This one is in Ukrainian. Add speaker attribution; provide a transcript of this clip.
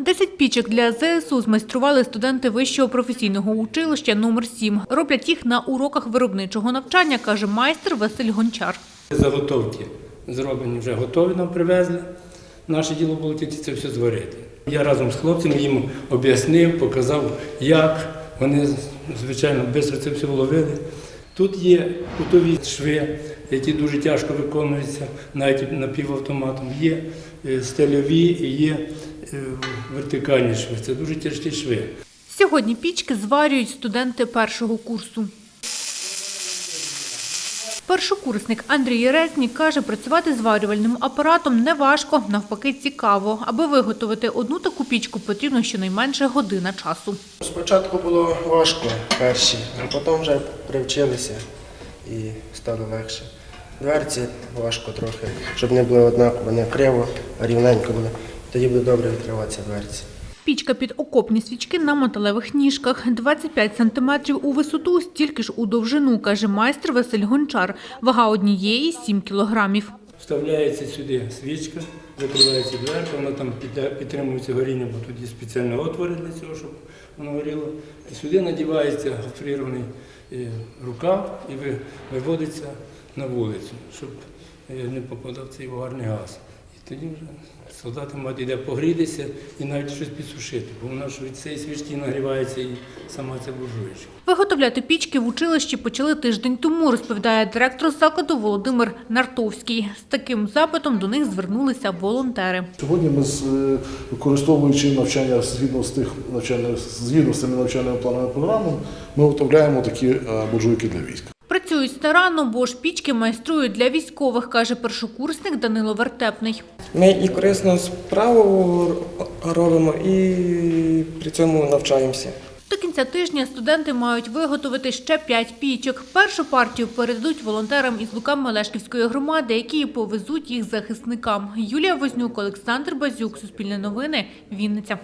Speaker 1: Десять пічок для ЗСУ змайстрували студенти вищого професійного училища номер 7 Роблять їх на уроках виробничого навчання, каже майстер Василь Гончар.
Speaker 2: Заготовки зроблені вже готові, нам привезли. Наше діло було тільки це все зварити. Я разом з хлопцями їм об'яснив, показав, як. Вони, звичайно, швидко це все вловили. Тут є кутові шви, які дуже тяжко виконуються, навіть напівавтоматом. Є е, стельові і є е, вертикальні шви. Це дуже тяжкі шви.
Speaker 1: Сьогодні пічки зварюють студенти першого курсу. Першокурсник Андрій Резнік каже, працювати зварювальним апаратом не важко, навпаки, цікаво. Аби виготовити одну таку пічку, потрібно щонайменше година часу.
Speaker 3: Спочатку було важко перші, а потім вже привчилися і стало легше. Дверці важко трохи, щоб не було однаково, не криво, а рівненько було. Тоді буде добре відкриватися дверці.
Speaker 1: Пічка під окопні свічки на металевих ніжках. 25 сантиметрів у висоту, стільки ж у довжину, каже майстер Василь Гончар. Вага однієї – 7 кілограмів.
Speaker 2: Вставляється сюди свічка, закривається дверка, вона там підтримується горіння, бо тут є спеціальні отвори для цього, щоб воно горіло. І сюди надівається гофрірований е, рукав і виводиться на вулицю, щоб е, не попадав цей угарний газ. І тоді вже солдати мають йде погрітися і навіть щось підсушити, бо вона ж від цієї свічки нагрівається і сама ця буржуєчка.
Speaker 1: Виготовляти пічки в училищі почали тиждень тому, розповідає директор закладу Володимир Нартовський. З таким запитом до них звернулися волонтери.
Speaker 4: Сьогодні ми з- е, використовуючи навчання згідно з тих навчальних згідно з цими навчальними планами програмами, ми виготовляємо такі е, буржуйки для військ.
Speaker 1: Працюють старанно, бо ж пічки майструють для військових, каже першокурсник Данило Вертепний.
Speaker 5: Ми і корисну справу робимо, і при цьому навчаємося.
Speaker 1: До кінця тижня студенти мають виготовити ще п'ять пічок. Першу партію передадуть волонтерам із Лукам Мелешківської громади, які повезуть їх захисникам. Юлія Вознюк, Олександр Базюк, Суспільне новини, Вінниця.